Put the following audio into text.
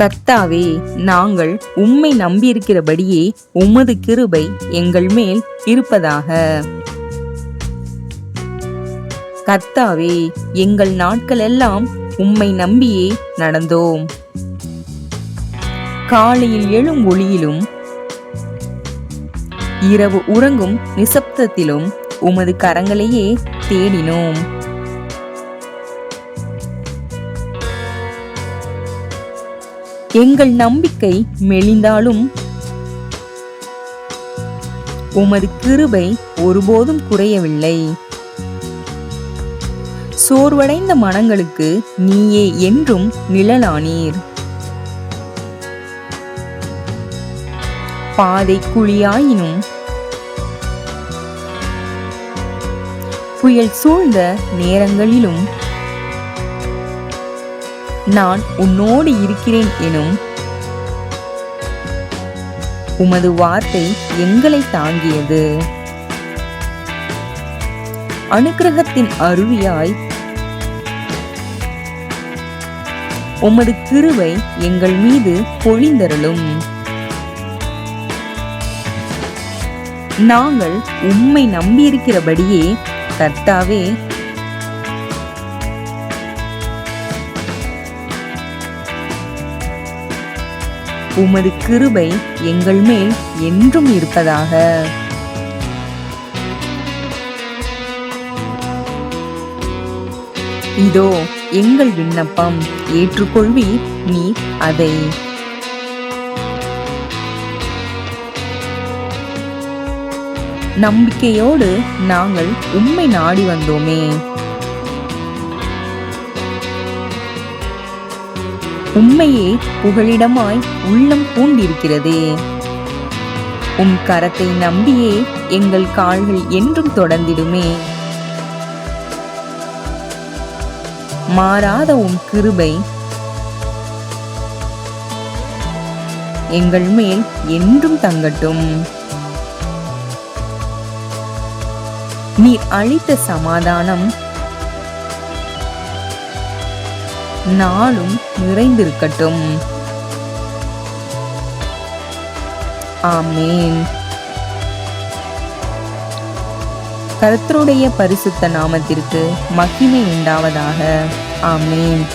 கர்த்தாவே நாங்கள் உம்மை நம்பியிருக்கிறபடியே உமது கிருபை எங்கள் மேல் இருப்பதாக. கர்த்தாவே எங்கள் நாட்களெல்லாம் உம்மை நம்பியே நடந்தோம். காலையில் எழும் ஒளியிலும் இரவு உறங்கும் நிசப்தத்திலும் உமது கரங்களையே தேடினோம். எங்கள் நம்பிக்கை மெலிந்தாலும் உமது கிருபை ஒருபோதும் குறையவில்லை. சோர்வடைந்த மனங்களுக்கு நீயே என்றும் நிழலானீர். பாதை குழியாயினும் புயல் சூழ்ந்த நேரங்களிலும் நான் உன்னோடு இருக்கிறேன் எனும் உமது வார்த்தை எங்களை தாங்கியது. அனுக்கிரகத்தின் அருவியாய் உமது கிருவை எங்கள் மீது பொழிந்தருளும். நாங்கள் உம்மை நம்பியிருக்கிறபடியே கர்த்தாவே உமது கிருபை எங்கள் மேல் என்றும் இருப்பதாக. இதோ எங்கள் விண்ணப்பம். ஏற்றுக்கொள்வி நீ அதை. நம்பிக்கையோடு நாங்கள் உம்மை நாடி வந்தோமே. உண்மையே புகழிடமாய் உள்ளம் பூண்டிருக்கிறதே உம் கரத்தை நம்பியே எங்கள் கால்கள் என்றும் தொடர்ந்திடுமே. மாறாத உம் கிருபை எங்கள் மேல் என்றும் தங்கட்டும். நீர் அளித்த சமாதானம் நாளும் நிறைந்திருக்கட்டும். ஆமேன். கர்த்தருடைய பரிசுத்த நாமத்திற்கு மகிமை உண்டாவதாக. ஆமேன்.